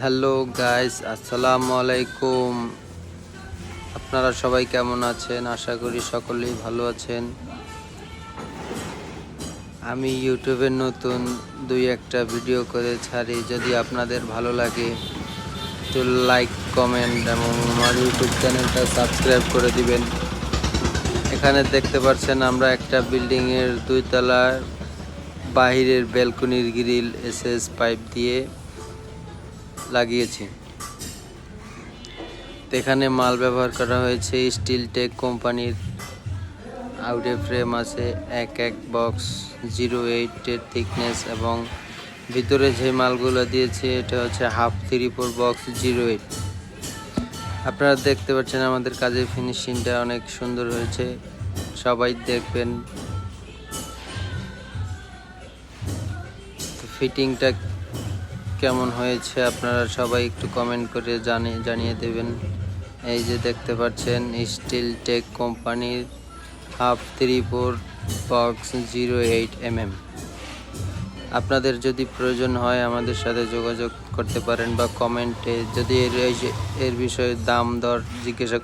Hello guys, আসসালামু আলাইকুম। আপনারা সবাই কেমন আছেন? আশা করি সকলেই ভালো আছেন। আমি ইউটিউবে নতুন দুই একটা ভিডিও করে ছাড়ি। যদি আপনাদের ভালো লাগে তো লাইক, কমেন্ট এবং আমার ইউটিউব চ্যানেলটা সাবস্ক্রাইব করে দিবেন। এখানে দেখতে পাচ্ছেন আমরা একটা বিল্ডিংয়ের দুই তলার বাহিরের ব্যালকনির গ্রিল, এসএস পাইপ দিয়ে লাগিয়েছি। এখানে মাল ব্যবহার করা হয়েছে। স্টিল টেক কোম্পানির আউটে ফ্রেম আছে। এক এক বক্স জিরো এইটের থিকনেস এবং ভিতরে যে মালগুলো দিয়েছে, এটা হচ্ছে half three four box zero eight আপনারা দেখতে পাচ্ছেন আমাদের কাজের ফিনিশিংটা অনেক সুন্দর হয়েছে। সবাই দেখবেন। ফিটিংটা কেমন হয়েছে আপনারা সবাই একটু কমেন্ট করে জানিয়ে জানিয়ে দেবেন। এই যে দেখতে পাচ্ছেন স্টিল টেক কোম্পানির half three four box zero eight MM আপনাদের যদি প্রয়োজন হয় আমাদের সাথে যোগাযোগ করতে পারেন বা কমেন্টে যদি এর এর বিষয়ে দাম দর জিজ্ঞাসা